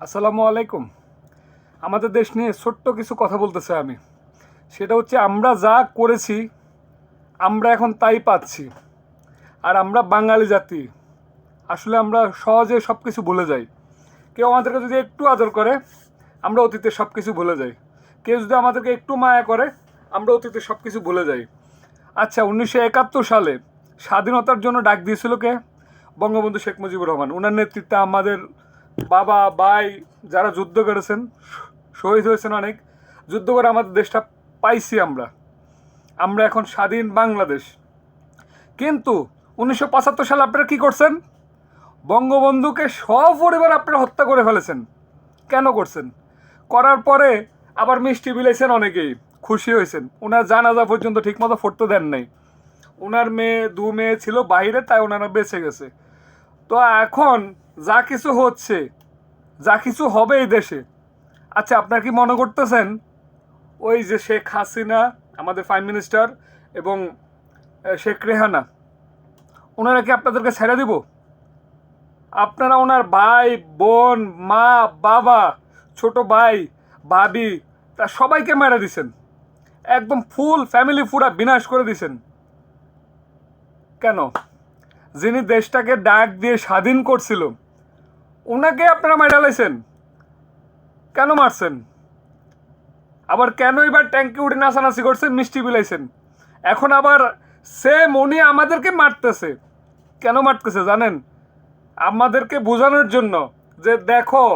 আসসালামু আলাইকুম। আমাদের দেশ নিয়ে ছোট্ট কিছু কথা বলতে চাই আমি। সেটা হচ্ছে আমরা যা করেছি, আমরা এখন তাই পাচ্ছি। আর আমরা বাঙালি জাতি। আসলে আমরা সহজে সব কিছু ভুলে যাই। কেউ আমাদেরকে যদি একটু আদর করে, আমরা অতীতে সব কিছু ভুলে যাই। কেউ যদি আমাদেরকে একটু মায়া করে, আমরা অতীতে সব কিছু ভুলে যাই। আচ্ছা উনিশশো একাত্তর সালে স্বাধীনতার জন্য ডাক দিয়েছিল কে? বঙ্গবন্ধু শেখ মুজিবুর রহমান। ওনার নেতৃত্বে আমাদের বাবা, ভাই যারা যুদ্ধ করেছেন, শহীদ হয়েছেন অনেক, যুদ্ধ করে আমাদের দেশটা পাইছি আমরা। আমরা এখন স্বাধীন বাংলাদেশ। কিন্তু উনিশশো পঁচাত্তর সালে আপনারা কী করছেন? বঙ্গবন্ধুকে সপরিবার আপনারা হত্যা করে ফেলেছেন। কেন করছেন? করার পরে আবার মিষ্টি বিলাইছেন অনেকেই, খুশি হয়েছেন। ওনার জানাজা পর্যন্ত ঠিকমতো ফটতে দেন নাই। ওনার মেয়ে, দু মেয়ে ছিল বাইরে, তাই ওনারা বেঁচে গেছে। তো এখন যা কিছু হচ্ছে, যা কিছু হবে এই দেশে। আচ্ছা আপনার কি মনে করতেছেন? ওই যে শেখ হাসিনা, আমাদের প্রাইম মিনিস্টার এবং শেখ রেহানা, ওনারা কি আপনাদেরকে ছেড়ে দিব? আপনারা ওনার ভাই, বোন, মা, বাবা, ছোট ভাই, ভাবি, তা সবাইকে মেরে দিছেন। একদম ফুল ফ্যামিলি পুরা বিনাশ করে দিছেন। কেন? যিনি দেশটাকে ডাক দিয়ে স্বাধীন করছিল ওনাকে আপনারা মেরে লাইছেন? কেন মারছেন? আবার কেন এবার ট্যাঙ্কি উঠে নাচানাচি করছেন মিষ্টি বিলাইছেন? এখন আবার সেম উনি আমাদেরকে মারতেছে। কেন মারতেছে জানেন? আমাদেরকে বোঝানোর জন্য যে দেখো,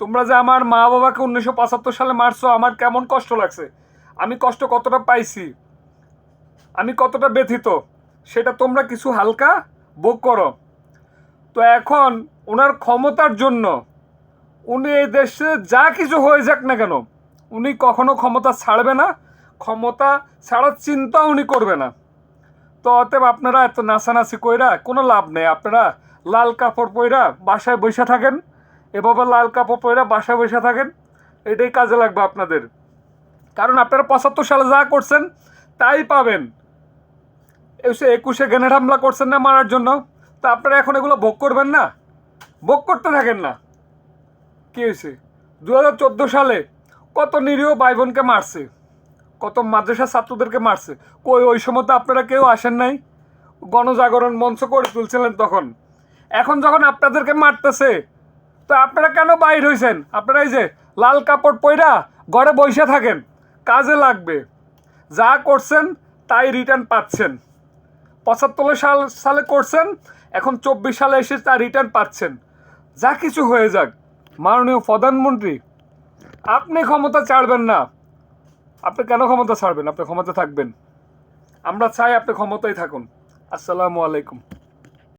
তোমরা যে আমার মা বাবাকে উনিশশো পঁচাত্তর সালে মারছো, আমার কেমন কষ্ট লাগছে। আমি কষ্ট কতটা পাইছি? আমি কতটা ব্যথিত? সেটা তোমরা কিছু হালকা ভোগ করো। তো এখন ওনার ক্ষমতার জন্য। উনি এই দেশে যা কিছু হয়ে যাক না কেন, উনি কখনো ক্ষমতা ছাড়বে না, ক্ষমতা ছাড়ার চিন্তা উনি করবে না। তো অতএব আপনারা এত নাচানাচি কইরা কোনো লাভ নেই। আপনারা লাল কাপড় পইরা বাসায় বসে থাকেন, এভাবে লাল কাপড় পইরা বাসায় বসে থাকেন, এটাই কাজে লাগবে আপনাদের। কারণ আপনারা পঁচাত্তর সালে যা করছেন, তাই পাবেন। একুশে গ্রেনেড হামলা করছেন না মারার জন্য, তা আপনারা এখন এগুলো ভোগ করবেন না? ভোগ করতে থাকেন না। কি হয়েছে? দু হাজার চোদ্দ সালে কত নিরীহ ভাই বোনকে মারছে, কত মাদ্রাসা ছাত্রদেরকে মারছে, কই ওই সময় তো আপনারা কেউ আসেন নাই? গণজাগরণ মঞ্চ করে তুলছিলেন তখন। এখন যখন আপনাদেরকে মারতেছে, তো আপনারা কেন বাইর হয়েছেন আপনারা এই যে লাল কাপড় পইরা ঘরে বসে থাকেন, কাজে লাগবে। যা করছেন, তাই রিটার্ন পাচ্ছেন। পঁচাত্তর সাল, সালে করছেন, এখন চব্বিশ সালে এসে তার রিটার্ন পাচ্ছেন। যা কিছু হয়ে যাক, মাননীয় প্রধানমন্ত্রী, আপনি ক্ষমতা ছাড়বেন না। আপনি কেন ক্ষমতা ছাড়বেন? আপনি ক্ষমতা থাকবেন। আমরা চাই আপনি ক্ষমতায় থাকুন। আসসালামু আলাইকুম।